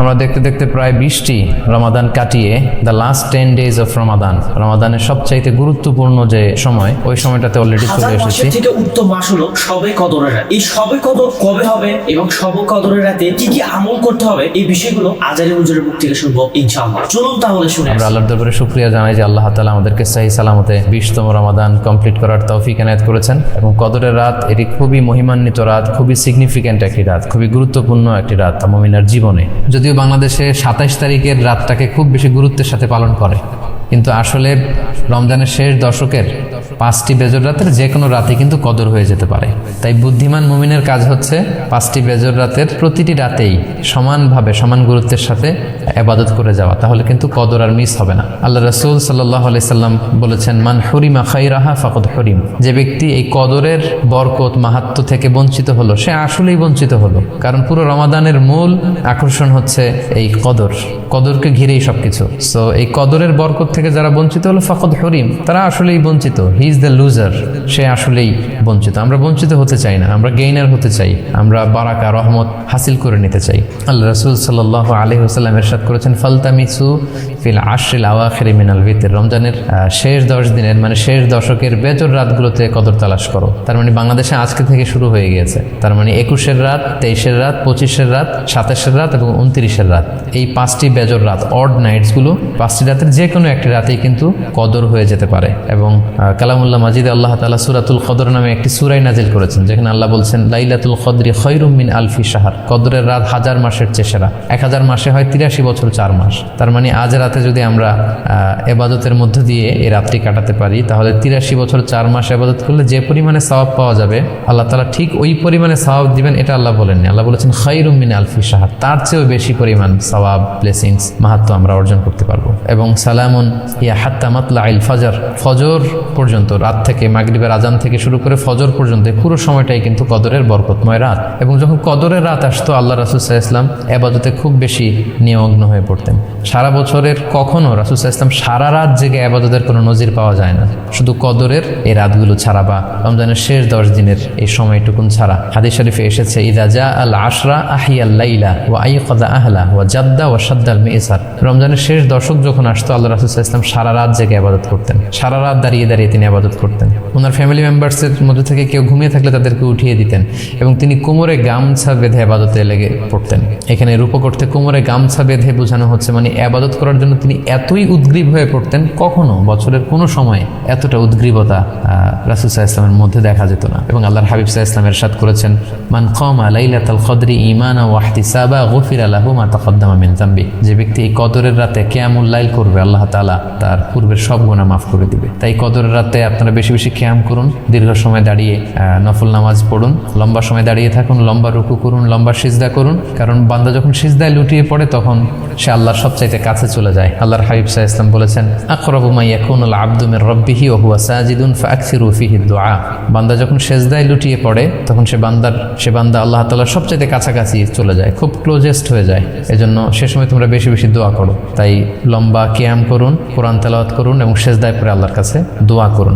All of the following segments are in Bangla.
আমরা দেখতে দেখতে প্রায় বিশটি রমাদান কাটিয়ে the last ten days of Ramadan রমাদানের সবচাইতে গুরুত্বপূর্ণ যে সময় ওই সময়টাতে অলরেডি চলে এসেছি। থেকে উত্তম মাস হলো সবে কদরের রাত। এই সবে কদর কবে হবে এবং সবে কদরের রাতে কি কি আমল করতে হবে এই বিষয়গুলো আজারি হুজুরের মুখ থেকে শুনব ইনশাআল্লাহ। চলুন তাহলে শুনে আমরা আল্লাহর দরবারে শুক্রিয়া জানাই যে আল্লাহ তালা আমাদেরকে সাহি সালামতে বিশতম রমাদান কমপ্লিট করার তৌফিক এনায়ত করেছেন এবং কদরের রাত এটি খুবই মহিমান্বিত রাত খুবই সিগনিফিক্যান্ট একটি রাত খুবই গুরুত্বপূর্ণ একটি রাত মমিনার জীবনে। যদিও বাংলাদেশে সাতাইশ তারিখের রাতটাকে খুব বেশি গুরুত্বের সাথে পালন করে, কিন্তু আসলে রমজানের শেষ দশকের পাঁচটি বেজর রাতের যে কোনো রাতে কিন্তু কদর হয়ে যেতে পারে। তাই বুদ্ধিমান মুমিনের কাজ হচ্ছে পাঁচটি বেজর রাতের প্রতিটি রাতেই সমানভাবে, সমান গুরুত্বের সাথে আবাদত করে যাওয়া। তাহলে কিন্তু কদর আর মিস হবে না। আল্লাহ রসুল সাল্লাহ সাল্লাম বলেছেন, মান হরিমা খাইরাহা ফাকদ হরিম। যে ব্যক্তি এই কদরের বরকত মাহাত্ম থেকে বঞ্চিত হলো, সে আসলেই বঞ্চিত হলো। কারণ পুরো রমাদানের মূল আকর্ষণ হচ্ছে এই কদর। কদরকে ঘিরেই সবকিছু। সো এই কদরের বরকত থেকে যারা বঞ্চিত হলো, ফাকদ হরিম, তারা আসলেই বঞ্চিত। হি ইজ দ্য লুজার সে আসলেই বঞ্চিত। আমরা বঞ্চিত হতে চাই না। আমরা গেইনার হতে চাই। আমরা বারাকা রহমত হাসিল করে নিতে চাই। আল্লাহ রসুল সাল্লাহ আলহি হাসাল্লাম এরশাদ করেছেন ফালতামিসু ফিল আশরিল আওয়াখির মিনাল ভিতের। রমজানের শেষ দশ দিনের মানে শেষ দশকের বেজর রাতগুলোতে কদর তালাশ করো। তার মানে বাংলাদেশে আজকে থেকে শুরু হয়ে গিয়েছে। তার মানে একুশের রাত তেইশের রাত পঁচিশের রাত সাতাশের রাত এবং উনত্রিশের রাত। এই পাঁচটি বেজর রাত অড নাইটসগুলো পাঁচটি রাতের যে কোনো একটি রাতেই কিন্তু কদর হয়ে যেতে পারে। এবং আহ, কালামুল্লাহ মাজিদ আল্লাহ তালা সুরাতুল কদর নামে একটি সুরাই নাজিল করেছেন, যেখানে আল্লাহ বলছেন, লাইলাতুল কদরি খৈরুম মিন আলফি সাহার কদরের রাত হাজার মাসের চেয়ে সেরা। এক হাজার মাসে হয় তিরাশি বছর চার মাস। তার মানে আজ রাতে যদি আমরা এবাদতের মধ্য দিয়ে এই রাতটি কাটাতে পারি, তাহলে তিরাশি বছর চার মাস এবাদত করলে যে পরিমাণে সওয়াব পাওয়া যাবে, আল্লাহ তালা ঠিক ওই পরিমাণে সওয়াব দিবেন, এটা আল্লাহ বলেননি। আল্লাহ বলেছেন খৈরুম মিন আলফি সাহার তার চেয়েও বেশি পরিমাণ সওয়াব, ব্লেসিংস মাহাত্ম আমরা অর্জন করতে পারব। এবং সালামুন ইয়া হাত্তা মাতলা আইল ফজর। ফজর পর্যন্ত রাত থেকে মাগরিবের আজান থেকে শুরু করে ফজর পর্যন্ত পুরো সময়টাই কিন্তু কদরের বরকতময় রাত। এবং যখন কদরের রাত আসতো, আল্লাহ রাসুসাহ ইসলাম এবাদতে খুব বেশি নিমগ্ন হয়ে পড়তেন। সারা বছরের কখনো রাসুসাহ ইসলাম সারা রাত জেগে আবাদতের কোনো নজির পাওয়া যায় না। শুধু কদরের এই রাতগুলো ছাড়া বা রমজানের শেষ দশ দিনের এই সময়টুকুন ছাড়া। হাদিস শরীফে এসেছে, ইদা জা আল আশরা আহিয়াল লাইলা ও আই কদা আহলা ও জাদ্দা ও সাদ্দাল মেসার। রমজানের শেষ দশক যখন আসতো, আল্লাহ রাসুসাহ ইসলাম সারা রাত জেগে আবাদত করতেন। সারা রাত দাঁড়িয়ে দাঁড়িয়ে তিনি আবাদত করতেন। ওনার ফ্যামিলি মেম্বার্সের মধ্যে থেকে কেউ ঘুমিয়ে থাকলে তাদেরকে উঠিয়ে দিতেন এবং তিনি কোমরে গামছা বেঁধে আবাদতে লেগে পড়তেন। এখানে রূপক অর্থে কোমরে গামছা বেঁধে বোঝানো হচ্ছে মানে আবাদত করার জন্য তিনি এতই উদ্গ্রীব হয়ে পড়তেন, কখনো বছরের কোনো সময়ে এতটা উদ্গ্রীবতা রাসুল সাহা ইসলামের মধ্যে দেখা যেত না এবং আল্লাহর হাবিব সাহা ইসলাম এরশাদ করেছেন, মান কম আলাইলাতাল কদরি ইমানা ওয়াহতি সাবা গফির আলাহু মা তাকদ্দামা মিন জাম্বি যে ব্যক্তি এই কদরের রাতে কেয়ামুল লাইল করবে, আল্লাহ তাআলা তার পূর্বের সব গুনাহ মাফ করে দিবে। তাই কদরের রাতে আপনারা বেশি বেশি ক্যাম করুন, দীর্ঘ সময় দাঁড়িয়ে নফল নামাজ পড়ুন, লম্বা সময় দাঁড়িয়ে থাকুন, লম্বা রুকু করুন, লম্বা সিজদা করুন। কারণ বান্দা যখন সিজদায় লুটিয়ে পড়ে, তখন সে আল্লাহর সবচাইতে কাছে চলে যায়। আল্লাহর হাবিব সাহা ইসলাম বলেছেন, আকরাবু মা ইয়াকুনুল আব্দু মির রাব্বিহি ওয়া হুয়া সাজিদুন ফাকসিরু ফিহি দুআ। বান্দা যখন সেজদায় লুটিয়ে পড়ে, তখন সে বান্দার, সে বান্দা আল্লাহ তাআলার সবচাইতে কাছাকাছি চলে যায়, খুব ক্লোজেস্ট হয়ে যায়। এজন্য সে সময় তোমরা বেশি বেশি দোয়া করো। তাই লম্বা কিয়াম করুন, কোরআন তেলাওয়াত করুন এবং সেজদায় পড়ে আল্লাহর কাছে দোয়া করুন।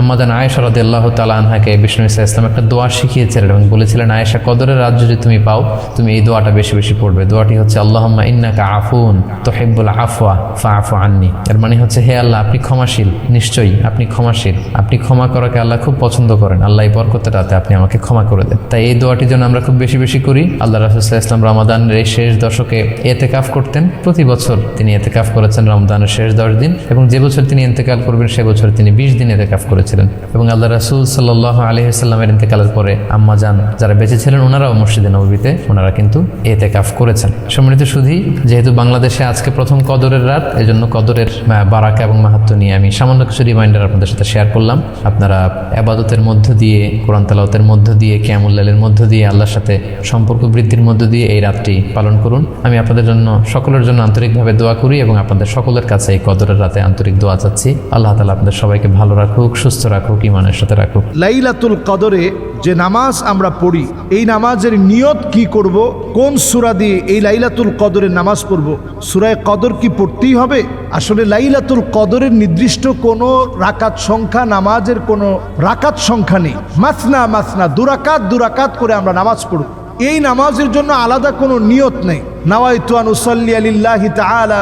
আম্মাদান আয়েশা রাদি আল্লাহ তালা আনহাকে বিষ্ণু ইসা ইসলাম একটা দোয়া শিখিয়েছিলেন এবং বলেছিলেন, আয়েশা, কদরের রাত যদি তুমি পাও, তুমি এই দোয়াটা বেশি বেশি পড়বে। দোয়াটি হচ্ছে, আল্লাহম্মা ইন্নাকা আফুন তোহেব্বুল আফওয়া ফা আফু আননি। এর মানে হচ্ছে, হে আল্লাহ, আপনি ক্ষমাশীল, নিশ্চয়ই আপনি ক্ষমাশীল। আপনি ক্ষমা করাকে আল্লাহ খুব পছন্দ করেন। আল্লাহ এই বরকতের রাতে আপনি আমাকে ক্ষমা করে দেন। তাই এই দোয়াটি যেন আমরা খুব বেশি বেশি করি। আল্লাহ রাসুল্লাহ ইসলাম রমাদানের এই শেষ দশকে এতেকাফ করতেন। প্রতি বছর তিনি এতেকাফ করেছেন রমদানের শেষ দশ দিন এবং যে বছর তিনি ইন্তেকাল করবেন, সে বছর তিনি বিশ দিন এতেকাফ করেছিলেন। এবং আল্লাহ রাসুল সাল্লাহ আলহিসাল্লামের ইন্তেকালের পরে আম্মা যান যারা বেঁচে ছিলেন ওনারাও মসজিদে নবীতে ওনারা কিন্তু এতে কাফ করেছেন। সম্মানিত শুধু যেহেতু বাংলাদেশে আজকে প্রথম কদরের রাত, এজন্য কদরের বারাকা এবং মাহাত্ম নিয়ে আমি সামান্য কিছু রিমাইন্ডার আপনাদের সাথে শেয়ার করলাম। আপনারা আবাদতের মধ্য দিয়ে, কোরআন তালাওতের মধ্য দিয়ে ক্যামুল্লালের মধ্য দিয়ে, আল্লাহর সাথে সম্পর্ক বৃদ্ধির মধ্য দিয়ে এই রাতটি পালন করুন। আমি আপনাদের জন্য, সকলের জন্য আন্তরিকভাবে দোয়া করি এবং আপনাদের সকলের কাছে এই কদরের রাতে আন্তরিক দোয়া চাচ্ছি। আল্লাহ তালা আপনাদের সবাইকে ভালো রাখুক, সুস্থ রাখুক ইমানের সাথে রাখুক। লাইলাতুল কদরে যে নামাজ আমরা পড়ি, এই নামাজের নিয়ত কি করব? কোন সুরা দিয়ে এই লাইলাতুল কদরের নামাজ পড়ব? সুরায় কদর কি পড়তেই হবে? আসলে লাইলাতুল কদরের নির্দিষ্ট কোনো রাকাত সংখ্যা, নামাজের কোনো রাকাত সংখ্যা নেই। মাসনা মাসনা দুরাকাত দুরাকাত করে আমরা নামাজ পড়ব। এই নামাজের জন্য আলাদা কোনো নিয়ত নেই। নাওয়াইতুয়ান উসল্লি আলিল্লাহি তাআলা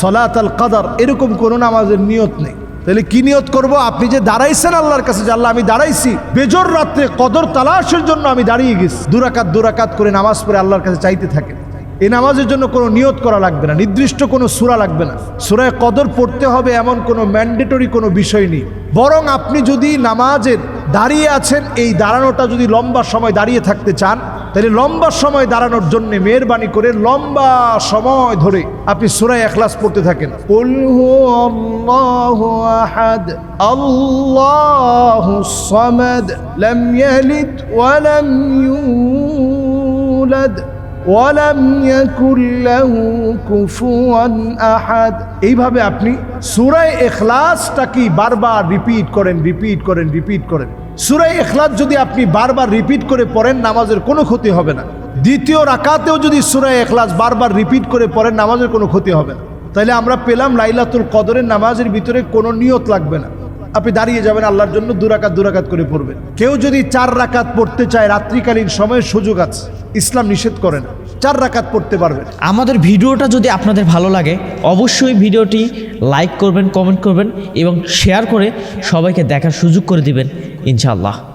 সলাত আল কাদার, এরকম কোনো নামাজের নিয়ত নেই। তাহলে কি নিয়ত করব? আপনি যে দাঁড়াইছেন আল্লাহর কাছে, যে আল্লাহ আমি দাঁড়াইছি, বেজর রাত্রে কদর তালাশের জন্য আমি দাঁড়িয়ে গেছি। দুরাকাত দুরাকাত করে নামাজ পড়ে আল্লাহর কাছে চাইতে থাকেন। এই নামাজের জন্য কোনো নিয়ত করা লাগবে না, নির্দিষ্ট কোনো সুরা লাগবে না। সুরায় কদর পড়তে হবে এমন কোনো ম্যান্ডেটরি কোনো বিষয় নেই। বরং আপনি যদি নামাজের দাঁড়িয়ে আছেন, এই দাঁড়ানোটা যদি লম্বা সময় দাঁড়িয়ে থাকতে চান তাহলে লম্বা সময় দাঁড়ানোর জন্য মেহরবানি করে লম্বা সময় ধরে আপনি সুরায় এখলাস পড়তে থাকেন। এইভাবে আপনি সূরায়ে ইখলাসটা কি বারবার রিপিট করেন রিপিট করেন রিপিট করেন। সূরায়ে ইখলাস যদি আপনি বারবার রিপিট করে পড়েন, নামাজের কোনো ক্ষতি হবে না। দ্বিতীয় রাকাতেও যদি সুরাই ইখলাস বারবার রিপিট করে পড়েন, নামাজের কোনো ক্ষতি হবে না। তাহলে আমরা পেলাম লাইলাতুল কদরের নামাজের ভিতরে কোনো নিয়ত লাগবে না। আপনি দাঁড়িয়ে যাবেন আল্লাহর জন্য দুরাকাত দুরাকাত করে পড়বেন। কেউ যদি চার রাকাত পড়তে চায়, রাত্রিকালীন সময়ের সুযোগ আছে। ইসলাম নিষেধ করে না। চার রাকাত পড়তে পারবেন। আমাদের ভিডিওটা যদি আপনাদের ভালো লাগে, অবশ্যই ভিডিওটি লাইক করবেন কমেন্ট করবেন এবং শেয়ার করে সবাইকে দেখার সুযোগ করে দিবেন। ইনশাআল্লাহ